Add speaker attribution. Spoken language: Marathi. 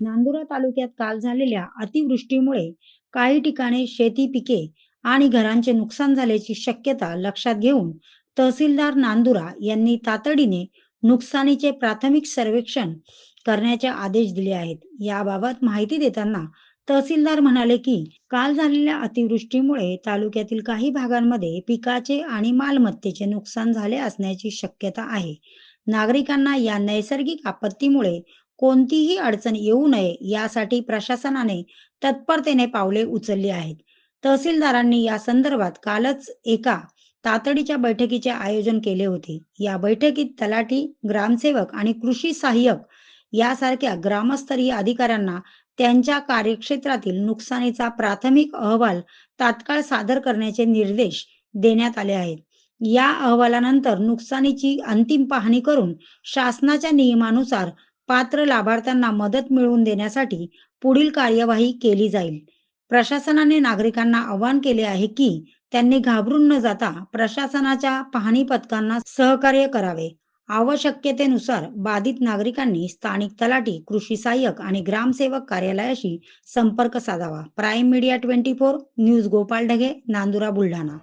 Speaker 1: नांदुरा तालुक्यात काल झालेल्या अतिवृष्टीमुळे काही ठिकाणी शेती पिके आणि घरांचे नुकसान झाल्याची शक्यता लक्षात घेऊन तहसीलदार नांदुरा यांनी तातडीने नुकसानीचे प्राथमिक सर्वेक्षण करण्याचे आदेश दिले आहेत. याबाबत माहिती देताना तहसीलदार म्हणाले की काल झालेल्या अतिवृष्टीमुळे तालुक्यातील काही भागांमध्ये पिकाचे आणि मालमत्तेचे नुकसान झाले असण्याची शक्यता आहे. नागरिकांना या नैसर्गिक आपत्तीमुळे कोणतीही अडचण येऊ नये यासाठी प्रशासनाने तत्परतेने पावले उचलली आहेत. तहसीलदारांनी या संदर्भात कालच एका तातडीच्या बैठकीचे आयोजन केले होते. या बैठकीत तलाठी ग्रामसेवक आणि कृषी सहाय्यक यासारख्या ग्रामस्तरीय अधिकाऱ्यांना त्यांच्या कार्यक्षेत्रातील नुकसानीचा प्राथमिक अहवाल तात्काळ सादर करण्याचे निर्देश देण्यात आले आहेत. या अहवालानंतर नुकसानीची अंतिम पाहणी करून शासनाच्या नियमानुसार पात्र लाभार्थ्यांना मदत मिळवून देण्यासाठी पुढील कार्यवाही केली जाईल. प्रशासनाने नागरिकांना आवाहन केले आहे की त्यांनी घाबरून न जाता प्रशासनाच्या पाहणी पथकांना सहकार्य करावे. आवश्यकतेनुसार बाधित नागरिकांनी स्थानिक तलाठी कृषी सहाय्यक आणि ग्रामसेवक कार्यालयाशी संपर्क साधावा. Prime media twenty four news Gopal Dhage Nandura Buldhana.